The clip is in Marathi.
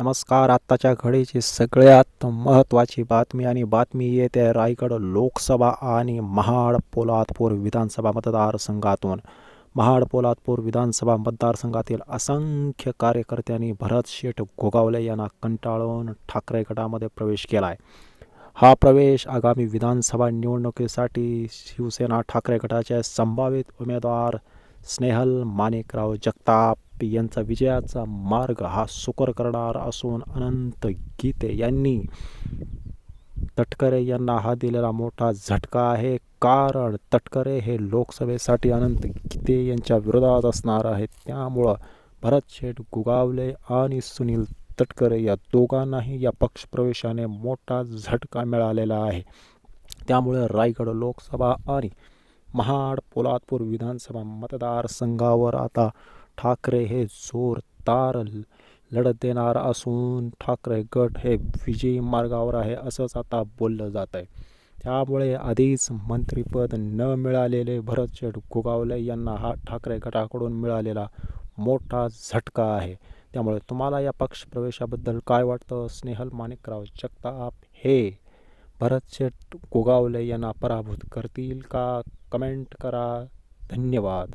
नमस्कार. आत्ताच्या घडीची सगळ्यात महत्त्वाची बातमी आणि बातमी येते रायगड लोकसभा आणि महाड पोलादपूर विधानसभा मतदारसंघातून. महाड पोलादपूर विधानसभा मतदारसंघातील असंख्य कार्यकर्त्यांनी भरत शेठ गोगावले यांना कंटाळून ठाकरे गटामध्ये प्रवेश केला आहे हा प्रवेश आगामी विधानसभा निवडणुकीसाठी शिवसेना ठाकरे गटाचे संभावित उमेदवार स्नेहल माणिकराव जगताप यांचा विजयाचा मार्ग हा सुकर करणार असून अनंत गीते यांनी तटकरे यांना हा दिलेला मोठा झटका आहे. कारण तटकरे हे लोकसभेसाठी अनंत गीते यांच्या विरोधात असणार आहेत. त्यामुळं भरत शेठ गुगावले आणि सुनील तटकरे या दोघांनाही या पक्षप्रवेशाने मोठा झटका मिळालेला आहे. त्यामुळे रायगड लोकसभा आणि महाड पोलादपूर विधानसभा मतदारसंघावर आता ठाकरे हे जोरदार लढत देणार असून ठाकरे गट हे विजयी मार्गावर आहे असंच आता बोललं जात आहे त्यामुळे आधीच मंत्रिपद न मिळालेले भरतशेठ गोगावले यांना हा ठाकरे गटाकडून मिळालेला मोठा झटका आहे. त्यामुळे तुम्हाला या पक्षप्रवेशाबद्दल काय वाटतं? स्नेहल माणिकराव जगताप हे भरतशेठ गोगावले यांना पराभूत करतील का? कमेंट करा. धन्यवाद.